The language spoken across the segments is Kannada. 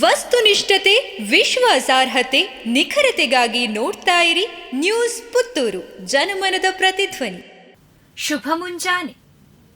ವಸ್ತುನಿಷ್ಠತೆ, ವಿಶ್ವಾಸಾರ್ಹತೆ, ನಿಖರತೆಗಾಗಿ ನೋಡ್ತಾ ಇರಿ ನ್ಯೂಸ್ ಪುತ್ತೂರು, ಜನಮನದ ಪ್ರತಿಧ್ವನಿ. ಶುಭ ಮುಂಜಾನೆ.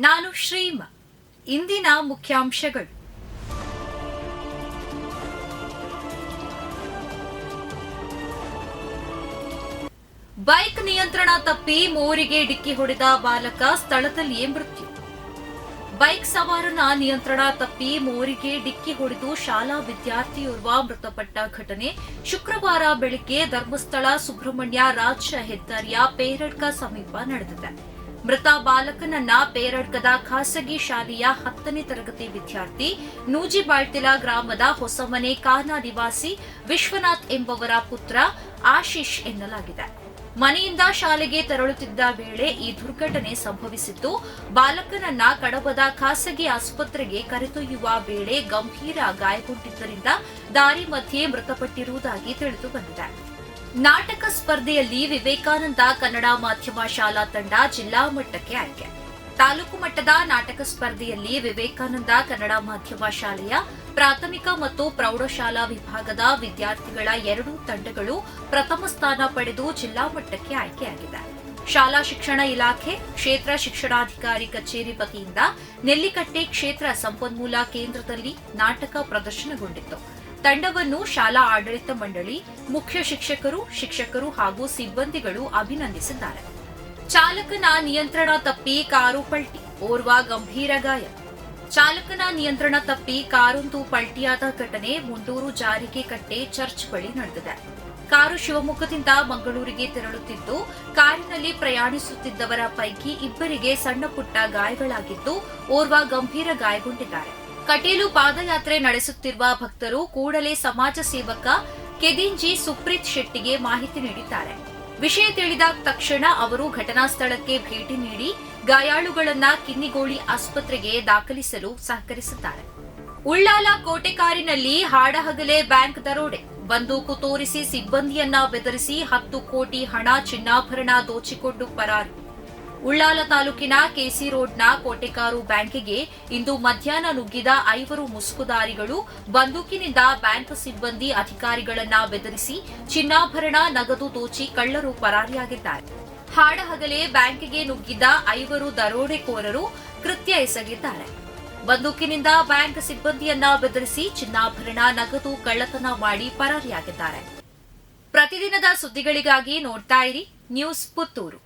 ನಾನು ಶ್ರೀಮ. ಇಂದಿನ ಮುಖ್ಯಾಂಶಗಳು. ಬೈಕ್ ನಿಯಂತ್ರಣ ತಪ್ಪಿ ಮೋರಿಗೆ ಡಿಕ್ಕಿ ಹೊಡೆದ ಬಾಲಕ ಸ್ಥಳದಲ್ಲಿಯೇ ಮೃತ್ಯು. ಬೈಕ್ ಸವಾರನ ನಿಯಂತ್ರಣ ತಪ್ಪಿ ಮೋರಿಗೆ ಡಿಕ್ಕಿ ಹೊಡೆದು ಶಾಲಾ ವಿದ್ಯಾರ್ಥಿಯೋರ್ವ ಮೃತಪಟ್ಟ ಘಟನೆ. ಶುಕ್ರವಾರ ಬೆಳಗ್ಗೆ ಧರ್ಮಸ್ಥಳ ಸುಬ್ರಹ್ಮಣ್ಯ ರಾಜ್ಯ ಹೆದ್ದಾರಿಯ ಪೇರಡ್ಕ ಸಮೀಪ ನಡೆದಿದೆ. ಮೃತ ಬಾಲಕನನ್ನ ಪೇರಡ್ಕದ ಖಾಸಗಿ ಶಾಲೆಯ ಹತ್ತನೇ ತರಗತಿ ವಿದ್ಯಾರ್ಥಿ ನೂಜಿಬಾಳ್ತಿಲ ಗ್ರಾಮದ ಹೊಸಮನೆ ಕಾನಾ ನಿವಾಸಿ ವಿಶ್ವನಾಥ್ ಎಂಬವರ ಪುತ್ರ ಆಶೀಶ್ ಎನ್ನಲಾಗಿದೆ. ಮನೆಯಿಂದ ಶಾಲೆಗೆ ತೆರಳುತ್ತಿದ್ದ ವೇಳೆ ಈ ದುರ್ಘಟನೆ ಸಂಭವಿಸಿದ್ದು ಬಾಲಕನನ್ನ ಕಡಬದ ಖಾಸಗಿ ಆಸ್ಪತ್ರೆಗೆ ಕರೆದೊಯ್ಯುವ ವೇಳೆ ಗಂಭೀರ ಗಾಯಗೊಂಡಿದ್ದರಿಂದ ದಾರಿ ಮಧ್ಯೆ ಮೃತಪಟ್ಟಿರುವುದಾಗಿ ತಿಳಿದು ಬಂದಿದೆ. ನಾಟಕ ಸ್ಪರ್ಧೆಯಲ್ಲಿ ವಿವೇಕಾನಂದ ಕನ್ನಡ ಮಾಧ್ಯಮ ಶಾಲಾ ತಂಡ ಜಿಲ್ಲಾ ಮಟ್ಟಕ್ಕೆ ಆಯ್ಕೆ. ತಾಲೂಕು ಮಟ್ಟದ ನಾಟಕ ಸ್ಪರ್ಧೆಯಲ್ಲಿ ವಿವೇಕಾನಂದ ಕನ್ನಡ ಮಾಧ್ಯಮ ಶಾಲೆಯ ಪ್ರಾಥಮಿಕ ಮತ್ತು ಪ್ರೌಢಶಾಲಾ ವಿಭಾಗದ ವಿದ್ಯಾರ್ಥಿಗಳ ಎರಡೂ ತಂಡಗಳು ಪ್ರಥಮ ಸ್ಥಾನ ಪಡೆದು ಜಿಲ್ಲಾ ಮಟ್ಟಕ್ಕೆ ಆಯ್ಕೆಯಾಗಿದೆ ಶಾಲಾ ಶಿಕ್ಷಣ ಇಲಾಖೆ, ಕ್ಷೇತ್ರ ಶಿಕ್ಷಣಾಧಿಕಾರಿ ಕಚೇರಿ ವತಿಯಿಂದ ನೆಲ್ಲಿಕಟ್ಟೆ ಕ್ಷೇತ್ರ ಸಂಪನ್ಮೂಲ ಕೇಂದ್ರದಲ್ಲಿ ನಾಟಕ ಪ್ರದರ್ಶನಗೊಂಡಿತ್ತು. ತಂಡವನ್ನು ಶಾಲಾ ಆಡಳಿತ ಮಂಡಳಿ ಮುಖ್ಯ ಶಿಕ್ಷಕರು ಶಿಕ್ಷಕರು ಹಾಗೂ ಸಿಬ್ಬಂದಿಗಳು ಅಭಿನಂದಿಸಿದ್ದಾರೆ. ಚಾಲಕನ ನಿಯಂತ್ರಣ ತಪ್ಪಿ ಕಾರು ಪಲ್ಟಿ, ಓರ್ವ ಗಂಭೀರ ಗಾಯ. ಚಾಲಕನ ನಿಯಂತ್ರಣ ತಪ್ಪಿ ಕಾರೊಂದು ಪಲ್ಟಿಯಾದ ಘಟನೆ ಮುಂಡೂರು ಜಾರಿಗೆ ಕಟ್ಟೆ ಚರ್ಚ್ ಬಳಿ ನಡೆದಿದೆ. ಕಾರು ಶಿವಮೊಗ್ಗದಿಂದ ಮಂಗಳೂರಿಗೆ ತೆರಳುತ್ತಿದ್ದು, ಕಾರಿನಲ್ಲಿ ಪ್ರಯಾಣಿಸುತ್ತಿದ್ದವರ ಪೈಕಿ ಇಬ್ಬರಿಗೆ ಸಣ್ಣ ಪುಟ್ಟ ಗಾಯಗಳಾಗಿದ್ದು, ಓರ್ವ ಗಂಭೀರ ಗಾಯಗೊಂಡಿದ್ದಾರೆ. ಕಟೀಲು ಪಾದಯಾತ್ರೆ ನಡೆಸುತ್ತಿರುವ ಭಕ್ತರು ಕೂಡಲೇ ಸಮಾಜ ಸೇವಕ ಕೆದಿಂಜಿ ಸುಪ್ರೀತ್ ಶೆಟ್ಟಿಗೆ ಮಾಹಿತಿ ನೀಡಿದ್ದಾರೆ. ವಿಷಯ ತಿಳಿದ ತಕ್ಷಣ ಅವರು ಘಟನಾ ಸ್ಥಳಕ್ಕೆ ಭೇಟಿ ನೀಡಿ ಗಾಯಾಳುಗಳನ್ನ ಕಿನ್ನಿಗೋಳಿ ಆಸ್ಪತ್ರೆಗೆ ದಾಖಲಿಸಲು ಸಹಕರಿಸುತ್ತಾರೆ. ಉಳ್ಳಾಲ ಕೋಟೆಕಾರಿನಲ್ಲಿ ಹಾಡಹಗಲೇ ಬ್ಯಾಂಕ್ ದರೋಡೆ. ಬಂದೂಕು ತೋರಿಸಿ ಸಿಬ್ಬಂದಿಯನ್ನ ಬೆದರಿಸಿ ಹತ್ತು ಕೋಟಿ ಹಣ ಚಿನ್ನಾಭರಣ ದೋಚಿಕೊಂಡು ಪರಾರಿ. ಉಳ್ಳಾಲ ತಾಲೂಕಿನ ಕೆಸಿ ರೋಡ್ನ ಕೋಟೆಕಾರು ಬ್ಯಾಂಕಿಗೆ ಇಂದು ಮಧ್ಯಾಹ್ನ ನುಗ್ಗಿದ ಐವರು ಮುಸುಕುದಾರಿಗಳು ಬಂದೂಕಿನಿಂದ ಬ್ಯಾಂಕ್ ಸಿಬ್ಬಂದಿ ಅಧಿಕಾರಿಗಳನ್ನ ಬೆದರಿಸಿ ಚಿನ್ನಾಭರಣ, ನಗದು ದೋಚಿ ಕಳ್ಳರು ಪರಾರಿಯಾಗಿದ್ದಾರೆ. ಹಾಡಹಗಲೇ ಬ್ಯಾಂಕಿಗೆ ನುಗ್ಗಿದ್ದ ಐವರು ದರೋಡೆಕೋರರು ಕೃತ್ಯ ಎಸಗಿದ್ದಾರೆ. ಬಂದೂಕಿನಿಂದ ಬ್ಯಾಂಕ್ ಸಿಬ್ಬಂದಿಯನ್ನ ಬೆದರಿಸಿ ಚಿನ್ನಾಭರಣ, ನಗದು, ಕಳ್ಳತನ ಮಾಡಿ ಪರಾರಿಯಾಗಿದ್ದಾರೆ. ಪ್ರತಿದಿನದ ಸುದ್ದಿಗಳಿಗಾಗಿ ನೋಡ್ತಾ ಇರಿ ನ್ಯೂಸ್ ಪುತ್ತೂರು.